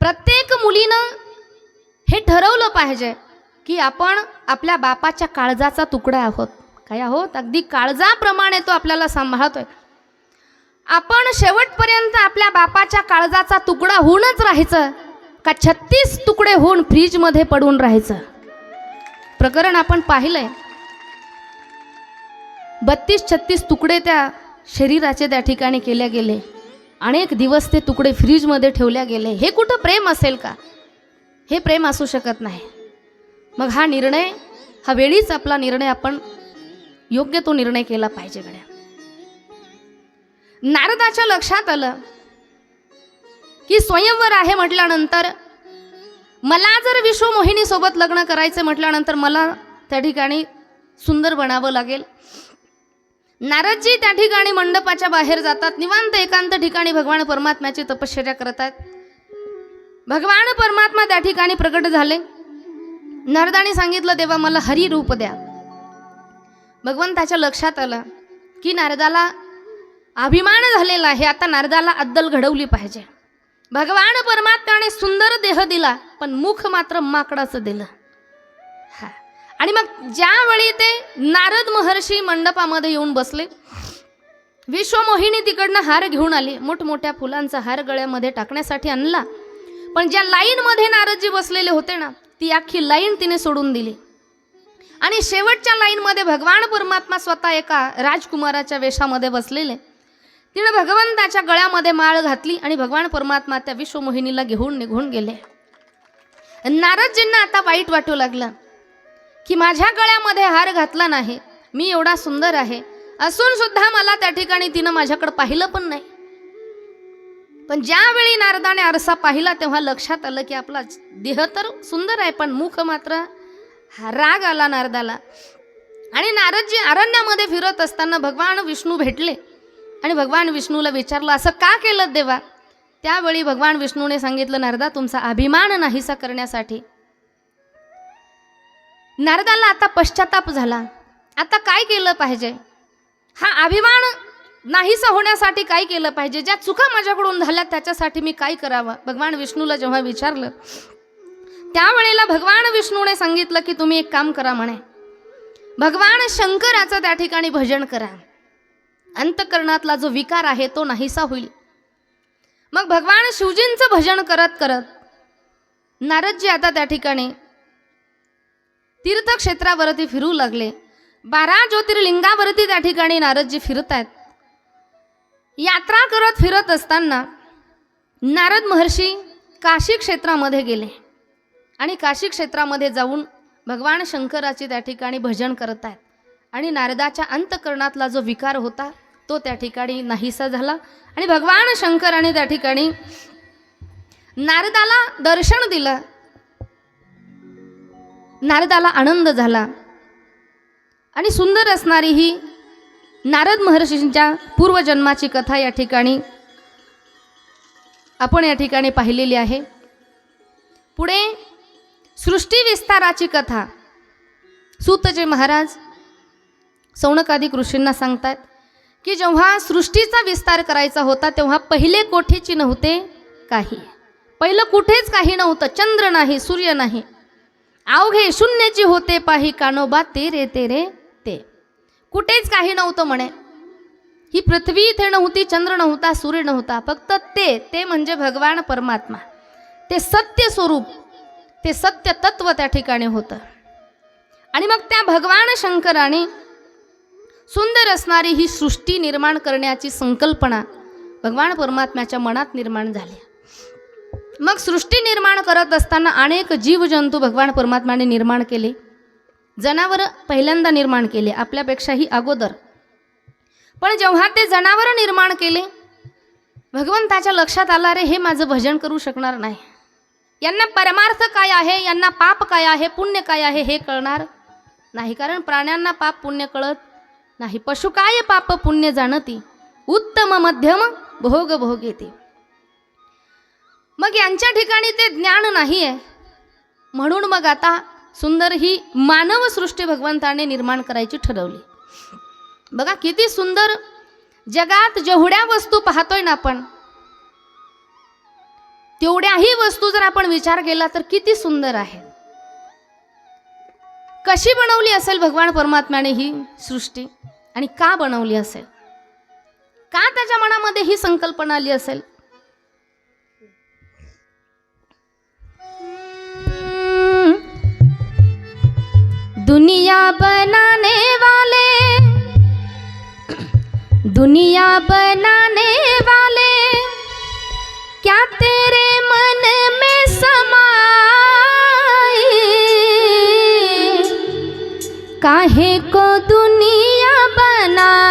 प्रत्येक मुलीनं हे ठरवलं पाहिजे की आपण आपल्या बापाच्या काळजाचा तुकडा आहोत. काय आहोत? अगदी काळजाप्रमाणे तो आपल्याला सांभाळतोय. आपण शेवटपर्यंत आपल्या बापाच्या काळजाचा तुकडा होऊनच राहायचं का छत्तीस तुकडे होऊन फ्रीजमध्ये पडून राहायचं? प्रकरण आपण पाहिलंय. बत्तीस छत्तीस तुकडे त्या शरीराचे त्या ठिकाणी केले गेले. अनेक दिवस ते तुकडे फ्रीजमध्ये ठेवल्या गेले. हे कुठं प्रेम असेल का? हे प्रेम असू शकत नाही. मग हा निर्णय हा वेळीच आपला निर्णय आपण योग्य तो निर्णय केला पाहिजे गड्या. नारदाच्या लक्षात आलं की स्वयंवर आहे म्हटल्यानंतर मला जर विश्व मोहिनीसोबत लग्न करायचं म्हटल्यानंतर मला त्या ठिकाणी सुंदर बनावं लागेल. नारदजी त्या ठिकाणी मंडपाच्या बाहेर जातात. निवांत एकांत ठिकाणी भगवान परमात्म्याची तपश्चर्या करत आहेत भगवान परमात्मा त्या ठिकाणी प्रकट झाले. नारदाने सांगितलं देवा मला हरी रूप द्या. भगवंताच्या लक्षात आलं की नारदाला अभिमान झालेला आहे. आता नारदाला अद्दल घडवली पाहिजे. भगवान परमात्म्याने सुंदर देह दिला पण मुख मात्र माकडाचं दिलं. हा. आणि मग ज्यावेळी ते नारद महर्षी मंडपामध्ये येऊन बसले विश्वमोहिनी तिकडनं हार घेऊन आली. मोठमोठ्या फुलांचा हार गळ्यामध्ये टाकण्यासाठी आणला. पण ज्या लाईनमध्ये नारदजी बसलेले होते ना ती अख्खी लाईन तिने सोडून दिली. आणि शेवटच्या लाईनमध्ये भगवान परमात्मा स्वतः एका राजकुमाराच्या वेशामध्ये बसलेले. तिने भगवंताच्या गळ्यामध्ये माळ घातली आणि भगवान परमात्मा त्या विश्वमोहिनीला घेऊन निघून गेले. नारदजींना आता वाईट वाटू लागलं. की माझ्या गळ्यामध्ये हार घातला नाही. मी एवढा सुंदर आहे. असून सुद्धा मला त्या ठिकाणी तिनं माझ्याकडे पाहिलं पण नाही. पण ज्यावेळी नारदाने आरसा पाहिला तेव्हा लक्षात आलं की आपला देह तर सुंदर आहे पण मुख मात्र हा राग आला नारदाला. आणि नारदजी अरण्यामध्ये फिरत असताना भगवान विष्णू भेटले. आणि भगवान विष्णूला विचारलं असं का केलं देवा? त्यावेळी भगवान विष्णूने सांगितलं नारदा तुमचा अभिमान नाहीसा करण्यासाठी. नारदाला आता पश्चाताप झाला. आता काय केलं पाहिजे? हा अभिमान नाहीसा होण्यासाठी काय केलं पाहिजे? ज्या चुका माझ्याकडून झाल्या त्याच्यासाठी मी काय करावं? भगवान विष्णूला जेव्हा विचारलं त्यावेळेला भगवान विष्णूने सांगितलं की तुम्ही एक काम करा म्हणे. भगवान शंकराचं त्या ठिकाणी भजन करा. अंतकरणातला जो विकार आहे तो नाहीसा होईल. मग भगवान शिवजींचं भजन करत करत नारदजी आता त्या ठिकाणी तीर्थक्षेत्रावरती फिरू लागले. बारा ज्योतिर्लिंगावरती त्या ठिकाणी नारदजी फिरत आहेत यात्रा करत फिरत असताना नारद महर्षी काशी क्षेत्रामध्ये गेले आणि काशी क्षेत्रामध्ये जाऊन भगवान शंकराचे त्या ठिकाणी भजन करत आहेत आणि नारदाच्या अंतकरणातला जो विकार होता तो त्या ठिकाणी नाहीसा झाला आणि भगवान शंकराने त्या ठिकाणी नारदाला दर्शन दिलं. नारदाला आनंद झाला. आणि सुंदर असणारी ही नारद महर्षींच्या पूर्वजन्माची कथा या ठिकाणी आपण या ठिकाणी पाहिलेली आहे. पुढे सृष्टी विस्ताराची कथा. सूतचे महाराज सौनकादिक ऋषींना सांगतात की जेव्हा सृष्टीचा विस्तार करायचा होता तेव्हा पहिले कोठेची नव्हते काही. पहिलं कुठेच काही नव्हतं. चंद्र नाही सूर्य नाही. अवघे शून्याची होते पाही कानोबा ते रे ते रे ते. कुठेच काही नव्हतं म्हणे. ही पृथ्वी इथे नव्हती चंद्र नव्हता सूर्य नव्हता. फक्त ते ते म्हणजे भगवान परमात्मा. ते सत्य स्वरूप ते सत्य तत्व त्या ठिकाणी होतं. आणि मग त्या भगवान शंकराने सुंदर असणारी ही सृष्टी निर्माण करण्याची संकल्पना भगवान परमात्म्याच्या मनात निर्माण झाली. मग सृष्टी निर्माण करत असताना अनेक जीवजंतू भगवान परमात्म्याने निर्माण केले. जनावरं पहिल्यांदा निर्माण केले आपल्यापेक्षाही अगोदर. पण जेव्हा ते जनावरं निर्माण केले भगवंताच्या लक्षात आला रे हे माझं भजन करू शकणार नाही. यांना परमार्थ काय आहे? यांना पाप काय आहे? पुण्य काय आहे? हे कळणार नाही. कारण प्राण्यांना पाप पुण्य कळत नाही. पशु काय पाप पुण्य जाणती? उत्तम मध्यम भोग भोग येते मग यांच्या ठिकाणी ते ज्ञान नाही आहे म्हणून मग आता सुंदर ही मानवसृष्टी भगवंताने निर्माण करायची ठरवली. बघा किती सुंदर जगात जेवढ्या वस्तू पाहतोय ना आपण तेवढ्याही वस्तू जर आपण विचार केला तर किती सुंदर आहे. कशी बनवली असेल भगवान परमात्म्याने ही सृष्टी आणि का बनवली असेल? का त्याच्या मनामध्ये ही संकल्पना आली असेल? दुनिया बनाने वाले। दुनिया बनाने वाले। क्या तेरे मन में समाए काहे को दुनिया बना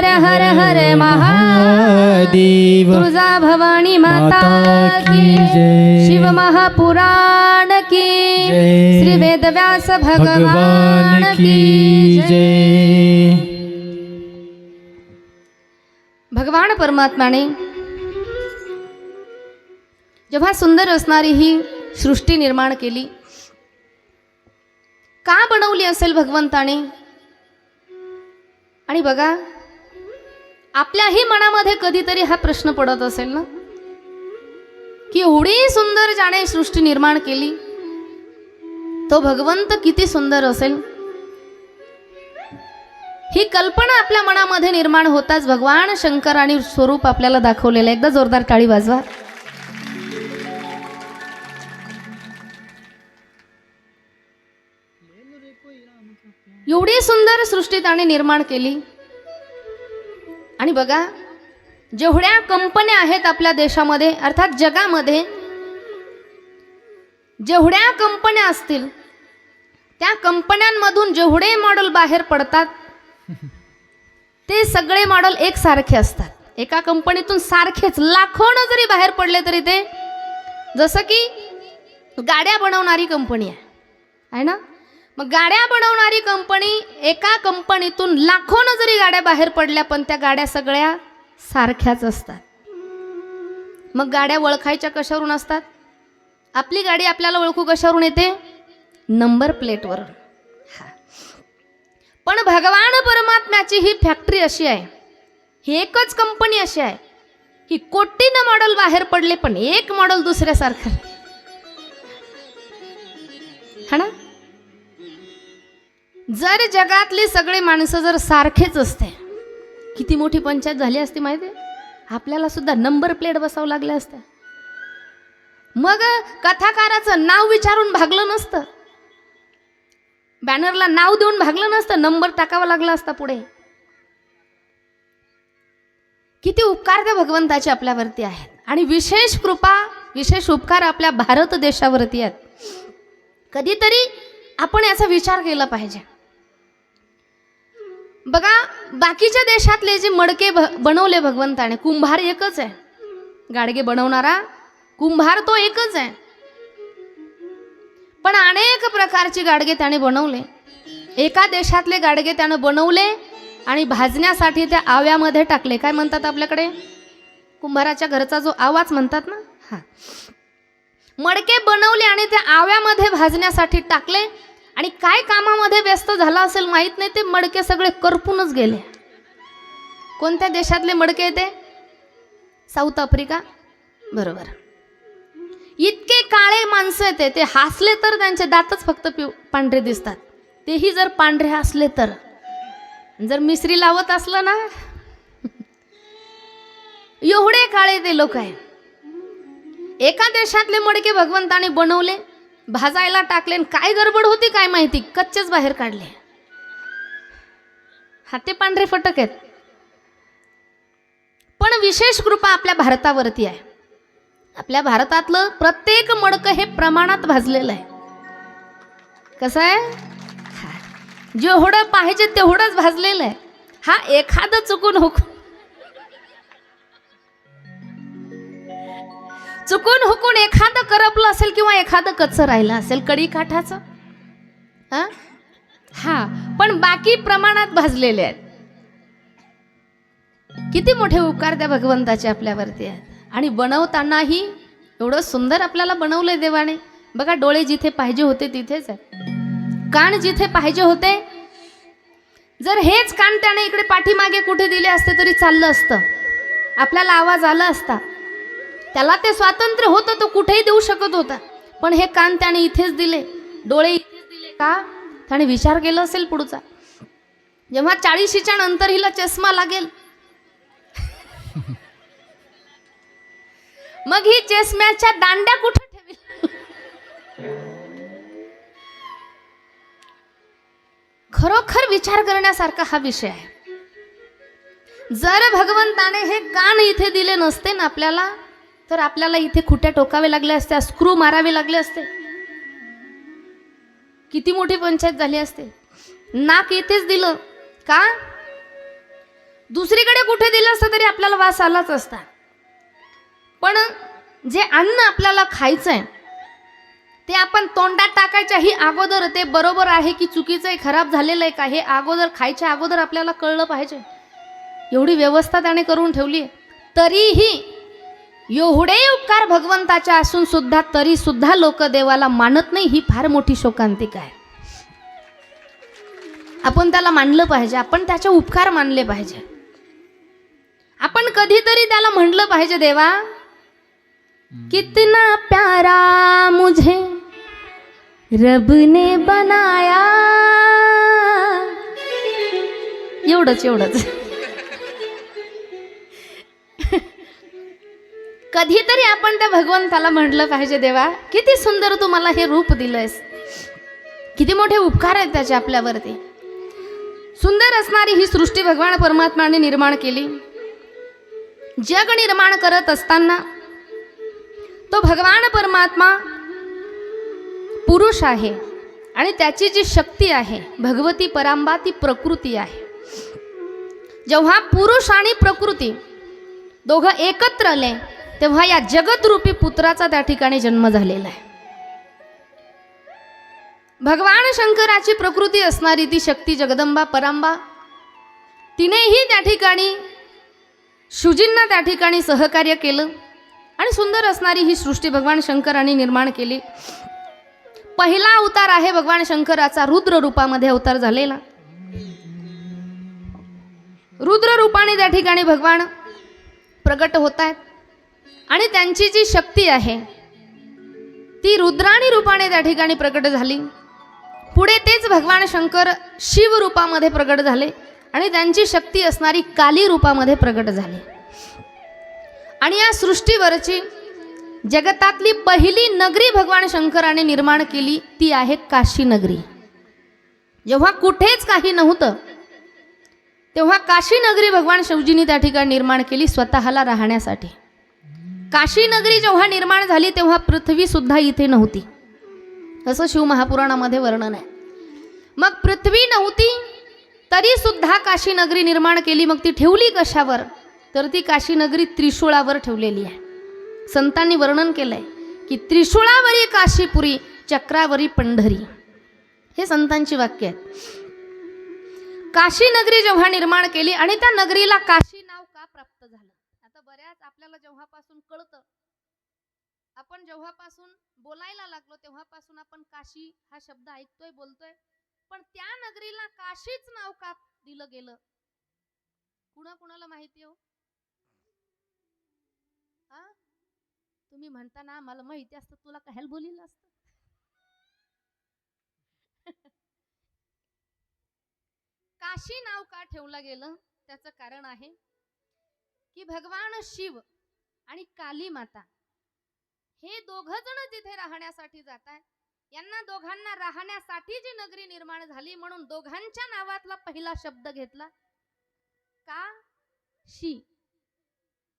हर हर हर महा देव तुळजा भवानी माता की. शिव महापुराण की. श्री वेदव्यास भगवान भगवान की. जय भगवान परमात्माने जेव्हा सुंदर असणारी ही सृष्टी निर्माण केली का बनवली असेल भगवंताने आणि बघा आपल्याही मनामध्ये कधीतरी हा प्रश्न पडत असेल ना? की एवढी सुंदर ज्याने सृष्टी निर्माण केली तो भगवंत किती सुंदर असेल? ही कल्पना आपल्या मनामध्ये निर्माण होताच भगवान शंकर आणि स्वरूप आपल्याला दाखवलेलं आहे. एकदा जोरदार टाळी वाजवा. एवढी सुंदर सृष्टी त्याने निर्माण केली आणि बघा जेवढ्या कंपन्या आहेत आपल्या देशामध्ये अर्थात जगामध्ये जेवढ्या कंपन्या असतील त्या कंपन्यांमधून जेवढे मॉडेल बाहेर पडतात ते सगळे मॉडेल एकसारखे असतात. एका कंपनीतून सारखेच लाखोनं जरी बाहेर पडले तरी ते जसं की गाड्या बनवणारी कंपनी आहे. आहे ना? मग गाड्या बनवणारी कंपनी एका कंपनीतून लाखोनं जरी गाड्या बाहेर पडल्या पण त्या गाड्या सगळ्या सारख्याच असतात. मग गाड्या ओळखायच्या कशावरून असतात? आपली गाडी आपल्याला ओळखू कशावरून येते? नंबर प्लेटवरून. पण भगवान परमात्म्याची ही फॅक्टरी अशी आहे ही एकच कंपनी अशी आहे की कोटीनं मॉडेल बाहेर पडले पण एक मॉडेल दुसऱ्यासारखं हा ना? जर जगातले सगळे माणसं जर सारखेच असते किती मोठी पंचायत झाली असती माहिती आहे? आपल्याला सुद्धा नंबर प्लेट बसावं लागल्या असत्या मग कथाकाराचं नाव विचारून भागलं नसतं. बॅनरला नाव देऊन भागलं नसतं नंबर टाकावा लागला असता पुढे. किती उपकार त्या भगवंताचे आपल्यावरती आहेत. आणि विशेष कृपा विशेष उपकार आपल्या भारत देशावरती आहेत. कधीतरी आपण याचा विचार केला पाहिजे. बघा बाकीच्या देशातले जे मडके भ बनवले भगवंताने कुंभार एकच आहे. गाडगे बनवणारा कुंभार तो एकच आहे. पण अनेक प्रकारचे गाडगे त्याने बनवले. एका देशातले गाडगे त्यानं बनवले आणि भाजण्यासाठी त्या आव्यामध्ये टाकले. काय म्हणतात आपल्याकडे? कुंभाराच्या घरचा जो आवाज म्हणतात ना? हा. मडके बनवले आणि त्या आव्यामध्ये भाजण्यासाठी टाकले. आणि काय कामामध्ये व्यस्त झाला असेल माहीत नाही ते मडके सगळे करपूनच गेले. कोणत्या देशातले मडके ते? South Africa? बरोबर. इतके काळे माणसं येते ते हसले तर त्यांचे दातच फक्त पिव पांढरे दिसतात. तेही जर पांढरे असले तर. जर मिसरी लावत असलं ना एवढे काळे ते लोक आहे एका देशातले मडके भगवंताने बनवले भाजायला टाकले आणि काय गडबड होती काय माहिती? कच्चेच बाहेर काढले. हाते पांढरे फटक आहेत. पण विशेष कृपा आपल्या भारतावरती आहे. आपल्या भारतातलं प्रत्येक मडकं हे प्रमाणात भाजलेलं आहे. कसं आहे? जेवढं पाहिजे तेवढंच भाजलेलं आहे. हा एखादं चुकून हुकून चुकून हुकून एखादं करपलं असेल किंवा एखादं कच्चं राहिलं असेल कडी काठाचं? हा पण बाकी प्रमाणात भाजलेले आहेत. किती मोठे उपकार त्या भगवंताचे आपल्यावरती आहेत. आणि बनवतानाही एवढं सुंदर आपल्याला बनवलंय देवाने. बघा डोळे जिथे पाहिजे होते तिथेच आहे. कान जिथे पाहिजे होते जर हेच कान त्याने इकडे पाठीमागे कुठे दिले असते तरी चाललं असतं. आपल्याला आवाज आला असता. त्याला ते स्वातंत्र्य होतं तो कुठेही देऊ शकत होता. पण हे कान त्याने इथेच दिले. डोळे इथेच दिले का? त्याने विचार केला असेल पुढचा. जेव्हा चाळीशीच्या नंतर हिला चष्मा लागेल. मग ही चष्म्याच्या दांड्या कुठे ठेवी खरोखर विचार करण्यासारखा हा विषय आहे. जर भगवंताने हे कान इथे दिले नसते ना आपल्याला तर आपल्याला इथे खुट्या टोकावे लागले असते स्क्रू मारावे लागले असते. किती मोठी पंचायत झाली असते. नाक इथेच दिलं. का? दुसरीकडे कुठे दिलं असतं तरी आपल्याला वास आलाच असता. पण जे अन्न आपल्याला खायचं आहे ते आपण तोंडात टाकायच्या ही अगोदर ते बरोबर आहे की चुकीचं आहे खराब झालेलं आहे का हे अगोदर खायच्या अगोदर आपल्याला कळलं पाहिजे. एवढी व्यवस्था त्याने करून ठेवली तरीही एवढे उपकार भगवंताच्या असून सुद्धा तरी सुद्धा लोक देवाला मानत नाही ही फार मोठी शोकांतिका आहे. आपण त्याला मानलं पाहिजे आपण त्याचे उपकार मानले पाहिजे. आपण कधीतरी त्याला म्हणलं पाहिजे देवा कितना प्यारा मुझे रब ने बनाया. एवढंच एवढंच. कधीतरी आपण त्या भगवंताला म्हटलं पाहिजे देवा. किती सुंदर तू मला हे रूप दिलंयस. किती मोठे उपकार आहेत त्याचे आपल्यावरती. सुंदर असणारी ही सृष्टी भगवान परमात्माने निर्माण केली. जग निर्माण करत असताना तो भगवान परमात्मा पुरुष आहे आणि त्याची जी शक्ती आहे भगवती परांबा ती प्रकृती आहे. जेव्हा पुरुष आणि प्रकृती दोघं एकत्र आले तेव्हा या जगतरूपी पुत्राचा त्या ठिकाणी जन्म झालेला आहे. भगवान शंकराची प्रकृती असणारी ती शक्ती जगदंबा परांबा तिनेही त्या ठिकाणी शुजींना त्या ठिकाणी सहकार्य केलं आणि सुंदर असणारी ही सृष्टी भगवान शंकराने निर्माण केली. पहिला अवतार आहे भगवान शंकराचा रुद्र रूपामध्ये अवतार झालेला. रुद्र रूपाने त्या ठिकाणी भगवान प्रगट होत आहेत. आणि त्यांची जी शक्ती आहे ती रुद्राणी रूपाने त्या ठिकाणी प्रकट झाली. पुढे तेच भगवान शंकर शिव रूपामध्ये प्रकट झाले आणि त्यांची शक्ती असणारी काली रूपामध्ये प्रकट झाली. आणि या सृष्टीवरची जगतातली पहिली नगरी भगवान शंकराने निर्माण केली ती आहे काशी नगरी. जेव्हा कुठेच काही नव्हतं तेव्हा काशी नगरी भगवान शिवजींनी त्या ठिकाणी निर्माण केली स्वतःला राहण्यासाठी. काशी नगरी जेव्हा निर्माण झाली तेव्हा पृथ्वी सुद्धा इथे नव्हती. असं शिवमहापुराणामध्ये वर्णन आहे. मग पृथ्वी नव्हती तरी सुद्धा काशी नगरी निर्माण केली. मग ती ठेवली कशावर? तर ती काशी नगरी त्रिशूळावर ठेवलेली आहे. संतांनी वर्णन केलंय की त्रिशूळावरी काशीपुरी चक्रावरी पंढरी. हे संतांची वाक्य आहेत. काशी नगरी जेव्हा निर्माण केली आणि त्या नगरीला काशी नाव का प्राप्त झालं आता बऱ्याच आपल्याला जेव्हापासून कळतं आपण जेव्हापासून बोलायला लागलो तेव्हापासून आपण काशी हा शब्द ऐकतोय बोलतोय. पण त्या नगरीला काशीच नाव का दिलं गेलं? कुणा कुणाला माहिती हो? आ? तुम्ही म्हणता ना मला माहिती असतं तुला कशाला बोलिलं असत? काशी नाव का ठेवलं गेलं? त्याचं कारण आहे की भगवान शिव आणि काली माता. हे दोघ जण तिथे राहण्यासाठी जात आहेत यांना दोघांना राहण्यासाठी जी नगरी निर्माण झाली म्हणून दोघांच्या नावातला पहिला शब्द घेतला का? शी.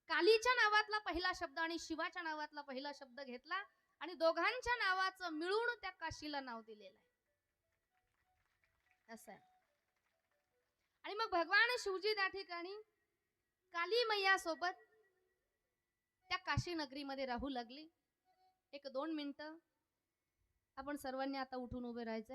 कालीच्या नावातला पहिला शब्द आणि शिवाच्या नावातला पहिला शब्द घेतला आणि दोघांच्या नावाचं मिळून त्या काशीला नाव दिलेलं आहे. असं आहे. आणि मग भगवान शिवजी त्या ठिकाणी काली मैया सोबत त्या काशी नगरीमध्ये राहू लागली. एक दोन मिनटं. आपण सर्वांनी आता उठून उभे राहायचं